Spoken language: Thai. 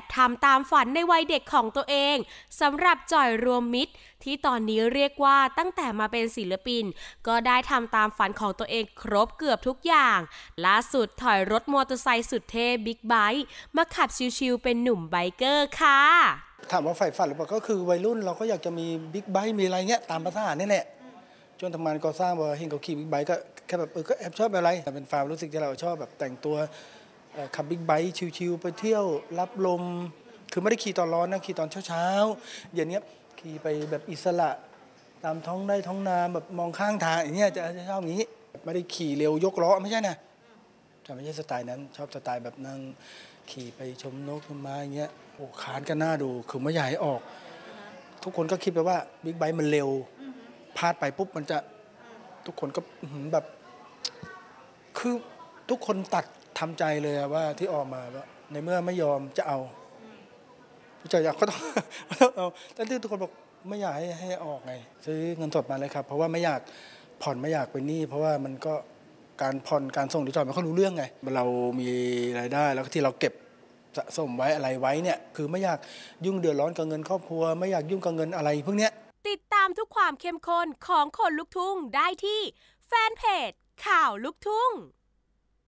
แบทำตามฝันในวัยเด็กของตัวเองสำหรับจอยรวมมิตร ที่ตอนนี้เรียกว่าตั้งแต่มาเป็นศิลปิน ก็ได้ทำตามฝันของตัวเองครบเกือบทุกอย่าง ล่าสุดถอยรถมอเตอร์ไซค์สุดเท่บิ๊กไบค์มาขับชิวๆเป็นหนุ่มไบเกอร์ค่ะถามว่าใฝ่ฝันหรือเปล่าก็คือวัยรุ่นเราก็อยากจะมีบิ๊กไบค์มีอะไรเงี้ยตามภาษาเนี่ยแหละจนทำงานก่อสร้างพอเห็นเขาขี่บิ๊กไบค์ก็แค่แบบเออก็แอบชอบอะไรแต่เป็นความรู้สึกที่เราชอบแบบแต่งตัว ขับบิ๊กไบค์ชิวๆไปเที่ยวรับลม คือไม่ได้ขี่ตอนร้อนนะขี่ตอนเช้าๆเดี๋ยวนี้ขี่ไปแบบอิสระตามท้องไร่ท้องนาแบบมองข้างทางอย่างเงี้ยจะชอบอย่างนี้ ไม่ได้ขี่เร็วยกล้อไม่ใช่นะจะไม่ใช่สไตล์นั้นชอบสไตล์แบบนั่งขี่ไปชมนกชมไม้อย่างเงี้ยโอ้คานกันหน้าดูคือไม่อยากให้ออก ทุกคนก็คิดไปว่าบิ๊กไบค์มันเร็วพลาดไปปุ๊บมันจะทุกคนก็แบบ คือทุกคนตัด ทำใจเลยอะว่าที่ออกมาว่าในเมื่อไม่ยอมจะเอาจะอยากก็ต้องเอาแต่ที่ทุกคนบอกไม่อยากให้ให้ออกไง ซื้อเงินสดมาเลยครับ เพราะว่าไม่อยากผ่อนไม่อยากเป็นหนี้เพราะว่ามันก็การผ่อนการส่งที่จอดไม่ค่อยรู้เรื่องไงเรามีรายได้แล้วก็ที่เราเก็บสะสมไว้อะไรไว้เนี่ย คือไม่อยากยุ่งเดือดร้อนกับเงินครอบครัว ไม่อยากยุ่งกับเงินอะไรพวกเนี้ยติดตามทุกความเข้มข้นของคนลุกทุ่งได้ที่แฟนเพจข่าวลุกทุ่ง